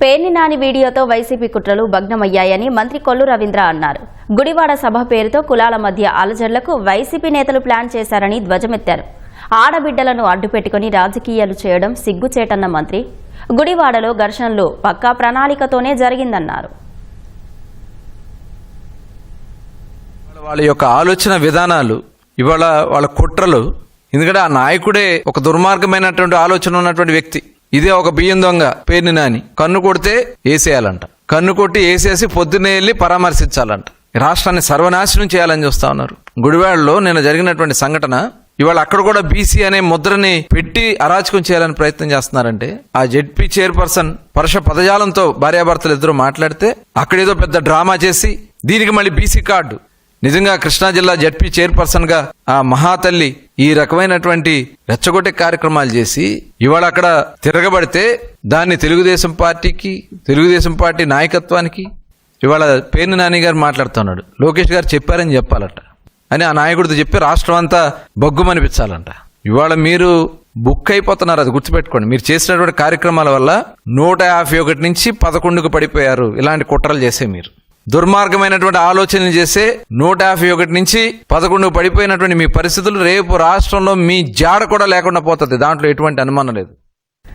పేర్ని నాని వీడియోతో వైసీపీ కుట్రలు భగ్నమయ్యాయని మంత్రి కొల్లు రవీంద్ర అన్నారు. గుడివాడ సభ పేరుతో కులాల మధ్య అలజడ్లకు వైసీపీ నేతలు ప్లాన్ చేశారని ధ్వజమెత్తారు. ఆడబిడ్డలను అడ్డుపెట్టుకుని రాజకీయాలు చేయడం సిగ్గుచేటన్న మంత్రి. గుడివాడలో ఘర్షణలు పక్కా ప్రణాళికతోనే జరిగిందన్నారు. వాళ్ళ యొక్క ఆలోచన విధానాలు ఇవాళ వాళ్ళ కుట్రలు ఎందుకంటే ఆ నాయకుడే ఒక దుర్మార్గమైనటువంటి ఆలోచన ఉన్నటువంటి వ్యక్తి. ఇదే ఒక బియ్యం దొంగ పేరుని నాని. కన్ను కొడితే వేసేయాలంట కన్ను కొట్టి వేసేసి పొద్దున్నే వెళ్ళి పరామర్శించాలంట. రాష్ట్రాన్ని సర్వనాశనం చేయాలని చూస్తా ఉన్నారు. గుడివాడలో నిన్న జరిగినటువంటి సంఘటన ఇవాళ అక్కడ కూడా బీసీ అనే ముద్రని పెట్టి అరాచకం చేయాలని ప్రయత్నం చేస్తున్నారంటే ఆ జెడ్పీ చైర్పర్సన్ పరుష పదజాలంతో భార్యాభర్తలు ఇద్దరు మాట్లాడితే అక్కడేదో పెద్ద డ్రామా చేసి దీనికి మళ్ళీ బీసీ కార్డు. నిజంగా కృష్ణా జిల్లా జడ్పీ చైర్పర్సన్గా ఆ మహాతల్లి ఈ రకమైనటువంటి రెచ్చగొట్టే కార్యక్రమాలు చేసి ఇవాళ అక్కడ తిరగబడితే దాన్ని తెలుగుదేశం పార్టీకి తెలుగుదేశం పార్టీ నాయకత్వానికి ఇవాళ పేర్ని నాని గారు మాట్లాడుతున్నాడు. లోకేష్ గారు చెప్పారని చెప్పాలట. అని ఆ నాయకుడితో చెప్పి రాష్ట్రం అంతా బొగ్గుమనిపించాలంట. ఇవాళ మీరు బుక్ అయిపోతున్నారు అది గుర్తుపెట్టుకోండి. మీరు చేసినటువంటి కార్యక్రమాల వల్ల నూట యాభై ఒకటి నుంచి పదకొండుకు పడిపోయారు ఇలాంటి కుట్రలు చేసే మీరు. దుర్మార్గమైనటువంటి ఆలోచనలు చేసే నూట యాభై ఒకటి నుంచి పదకొండు పడిపోయినటువంటి మీ పరిస్థితులు రేపు రాష్ట్రంలో మీ జాడ కూడా లేకుండా పోతుంది. దాంట్లో ఎటువంటి అనుమానం లేదు.